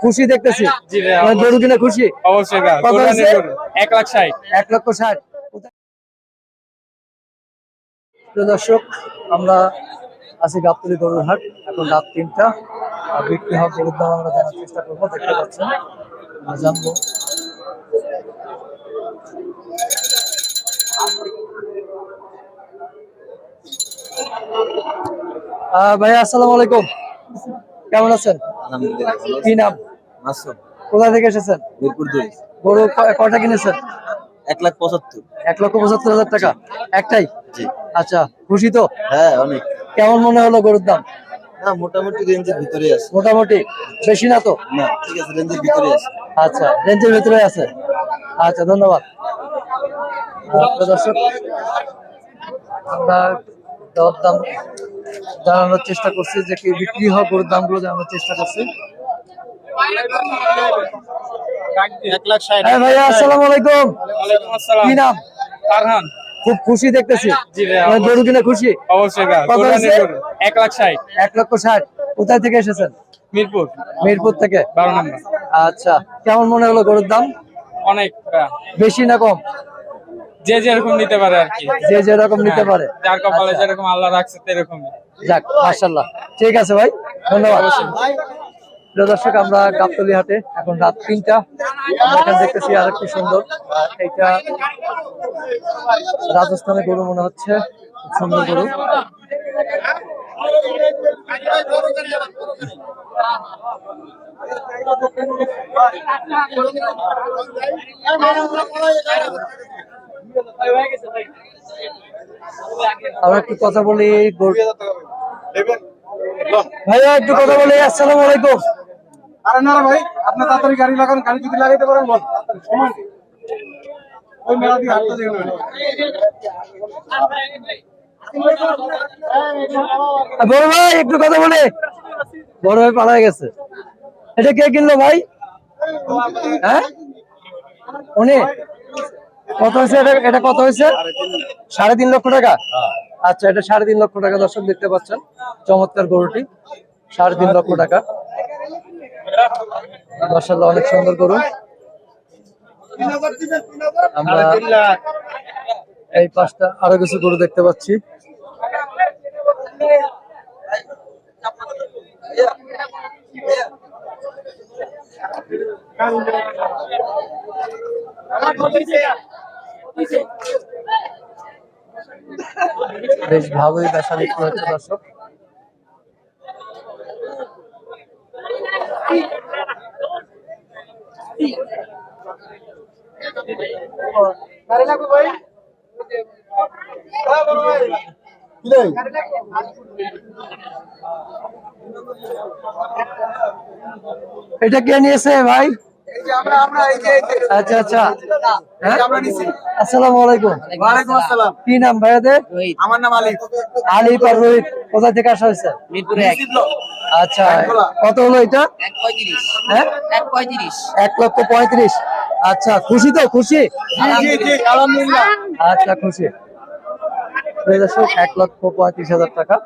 খুশি দেখতেছি। মানে গরু কিনে খুশি। অবশ্যই। এক লাখ ষাট। এক লক্ষ ষাট। দর্শক আমরা আছি গাবতলি গরুর হাট। এখন রাত তিনটা। আর বিক্রি হওয়া গরুর দাম আমরা জানার চেষ্টা করব দেখতে পাচ্ছেন। আমরা জানব। আহ, ভাইয়া আসসালামু আলাইকুম। কেমন আছেন? কি নাম? কোথা থেকে এসেছেন? মিরপুর দুই। গরু ক- কয়টা কিনেছেন? এক লাখ পঁচাত্তর। এক লক্ষ পঁচাত্তর হাজার টাকা। একটাই? জি। আচ্ছা খুশি তো? হ্যাঁ অনেক। কেমন মনে হলো গরুর দাম? না মোটামুটি রেঞ্জের ভিতরে আছে। মোটামুটি। বেশি না তো? না ঠিক আছে রেঞ্জের ভিতরে আছে। আচ্ছা রেঞ্জের ভিতরে আছে? আচ্ছা ধন্যবাদ। দর্শক আমরা দর দাম জানানোর চেষ্টা করছি যে কি বিক্রি হওয়া গরুর দামগুলো জানানোর চেষ্টা করছি। ভাইয়া আসসালামু আলাইকুম। কি নাম? ফারহান। খুব খুশি দেখতেছি। জি ভাই, মানে গরু কিনে খুশি। অবশ্যই ভাই কত কোরবানির হয়েছে? গরু। এক লাখ ষাট। এক লক্ষ ষাট। কোথায় থেকে এসেছেন? মিরপুর। মিরপুর থেকে? বারো নম্বর। আচ্ছা কেমন মনে হলো গরুর দাম? অনেক বেশি না কম? যে যেরকম নিতে পারে আর কি। যে যেরকম নিতে পারে। যার কপালে আচ্ছা, যেরকম আল্লাহ রাখছে সেরকমই যাক মাশাল্লাহ ঠিক আছে ভাই ধন্যবাদ। প্রিয় দর্শক, আমরা গাবতলি হাটে এখন রাত তিনটা। আমরা এখানে দেখতেছি আর একটি সুন্দর, এইটা রাজস্থানের গরু মনে হচ্ছে সুন্দর গরু। আমরা একটু কথা বলি ভাইয়া, একটু কথা বলি, আসসালামু আলাইকুম। আরে না ভাই, আপনি তাড়াতাড়ি গাড়ি লাগান, গাড়ি যদি লাগাইতে পারেন, বল। ওই মেলা দিয়ে হাঁটতে বড় ভাই, একটু কথা বলি। বড় ভাই পালায় গেছে। এটা কে কিনলো ভাই? হ্যাঁ? উনি? কত হয়েছে? এটা এটা কত হয়েছে? সাড়ে তিন লক্ষ টাকা? আচ্ছা এটা সাড়ে তিন লক্ষ টাকা, দর্শক দেখতে পাচ্ছেন। চমৎকার গরুটি। সাড়ে তিন লক্ষ টাকা। মাসাল্লাহ অনেক সুন্দর গরু। আমরা এই পাঁচটা আরও কিছু গরু দেখতে পাচ্ছি। বেশ ভালোই বেচা বিক্রি হচ্ছে, দর্শক গাড়ি লাগবে ভাই হ্যাঁ, বড় ভাই। কি রে? এটা কে নিয়েছে ভাই? এই যে আমরা আমরা এই যে এই যে- আচ্ছা আচ্ছা। হ্যাঁ? আসসালামু আলাইকুম। ওয়ালাইকুম আসসালাম। কি নাম ভাইয়াদের? আমার নাম আলী আলী পার রোহিত কোথা থেকে আসা হয়েছে? মিরপুরে এক। আচ্ছা কত হলো এটা? এক পঁয়ত্রিশ। হ্যাঁ? এক পঁয়ত্রিশ। এক লক্ষ পঁয়ত্রিশ। আচ্ছা খুশি তো খুশি? আচ্ছা খুশি। এক লক্ষ পঁয়ত্রিশ হাজার টাকা।